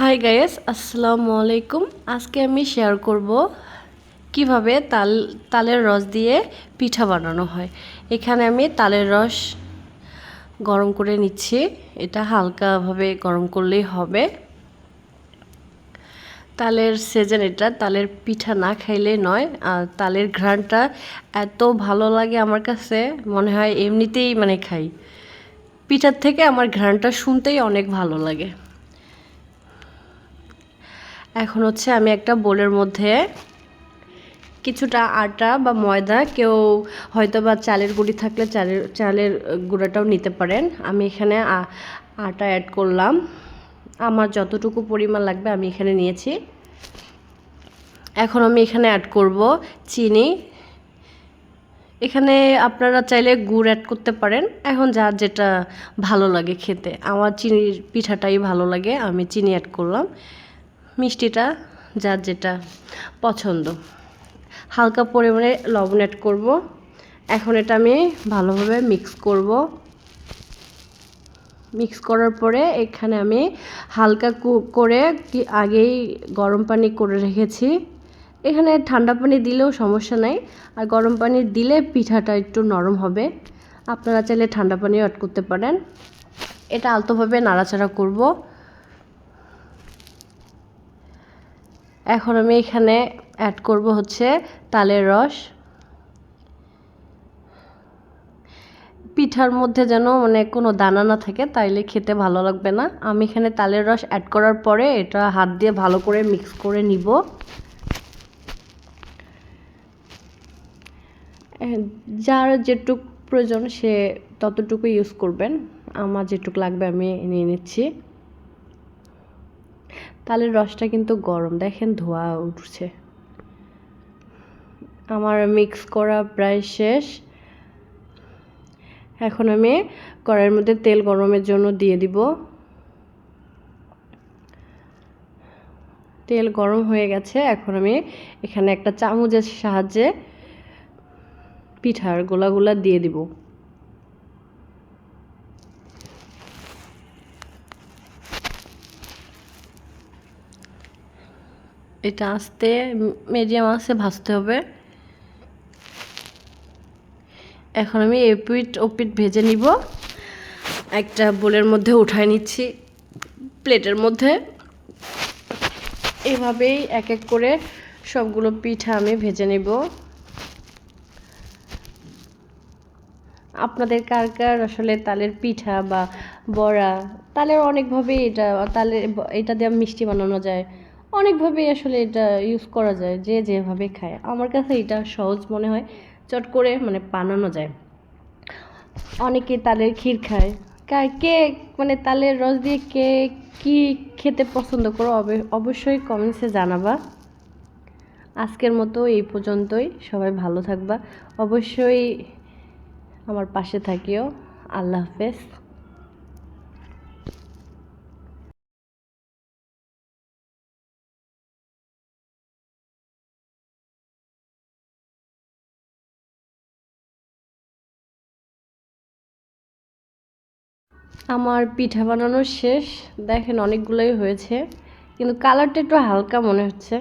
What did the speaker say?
Hi guys আসসালামু আলাইকুম। আজকে আমি শেয়ার করব কীভাবে তাল, তালের রস দিয়ে পিঠা বানানো হয়। এখানে আমি তালের রস গরম করে নিচ্ছি। এটা হালকাভাবে গরম করলেই হবে। তালের সিজন এটা, তালের পিঠা না খাইলে নয়। আর তালের ঘ্রাণটা এত ভালো লাগে আমার কাছে, মনে হয় এমনিতেই মানে খাই। পিঠার থেকে আমার ঘ্রাণটা শুনতেই অনেক ভালো লাগে। এখন হচ্ছে আমি একটা বোলের মধ্যে কিছুটা আটা বা ময়দা, কেউ হয়তো বা চালের গুঁড়ি থাকলে চালের চালের গুঁড়াটাও নিতে পারেন। আমি এখানে আটা অ্যাড করলাম। আমার যতটুকু পরিমাণ লাগবে আমি এখানে নিয়েছি। এখন আমি এখানে অ্যাড করব চিনি। এখানে আপনারা চাইলে গুড় অ্যাড করতে পারেন। এখন যার যেটা ভালো লাগে খেতে। আমার চিনির পিঠাটাই ভালো লাগে, আমি চিনি অ্যাড করলাম। মিষ্টিটা, যার যেটা পছন্দ। হালকা পরিমাণে লবণ অ্যাড করব। এখন এটা আমি ভালোভাবে মিক্স করব। মিক্স করার পরে এখানে আমি হালকা করে কি, আগেই গরম পানি করে রেখেছি। এখানে ঠান্ডা পানি দিলেও সমস্যা নাই। আর গরম পানি দিলে পিঠাটা একটু নরম হবে। আপনারা চাইলে ঠান্ডা পানিও অ্যাড করতে পারেন। এটা আলতোভাবে নাড়াচাড়া করব। এখন আমি এখানে অ্যাড করব হচ্ছে তালের রস। পিঠার মধ্যে যেন মানে কোনো দানা না থাকে, তাইলে খেতে ভালো লাগবে না। আমি এখানে তালের রস অ্যাড করার পরে এটা হাত দিয়ে ভালো করে মিক্স করে নিব। যার যেটুক প্রয়োজন সে ততটুকু ইউজ করবেন। আমার যেটুক লাগবে আমি নিয়ে নিচ্ছি। তালের রসটা কিন্তু গরম। দেখেন ধোয়া উঠছে। আমার মিক্স করা প্রায় শেষ। এখন আমি কড়াইয়ের মধ্যে তেল গরমের জন্য দিয়ে দিব। তেল গরম হয়ে গেছে। এখন আমি এখানে একটা চামচের সাহায্যে পিঠার গোলাগুলা দিয়ে দিব। এটা আস্তে মিডিয়াম আঁচে ভাজতে হবে। এখন আমি এপিট ওপিট ভেজে নিব। একটা বোলের মধ্যে উঠায় নিচ্ছি প্লেটের মধ্যে। এভাবেই এক এক করে সবগুলো পিঠা আমি ভেজে নেব। আপনাদের কার কার আসলে তালের পিঠা বা বড়া, তালের অনেকভাবেই এটা, তালের এটা দিয়ে মিষ্টি বানানো যায়। অনেকভাবেই আসলে এটা ইউজ করা যায়, যে যেভাবে খায়। আমার কাছে এটা সহজ মনে হয়, চট করে মানে বানানো যায়। অনেকে তালের ক্ষীর খায়। কে মানে তালের রস দিয়ে কে কি খেতে পছন্দ করো অবশ্যই কমেন্টসে জানাবা। আজকের মতো এই পর্যন্তই। সবাই ভালো থাকবা। অবশ্যই আমার পাশে থাকিও। আল্লাহ হাফেজ। আমার পিঠা বানানো শেষ। দেখেন অনেকগুলোই হয়েছে। কিন্তু কালারটা একটু হালকা মনে হচ্ছে।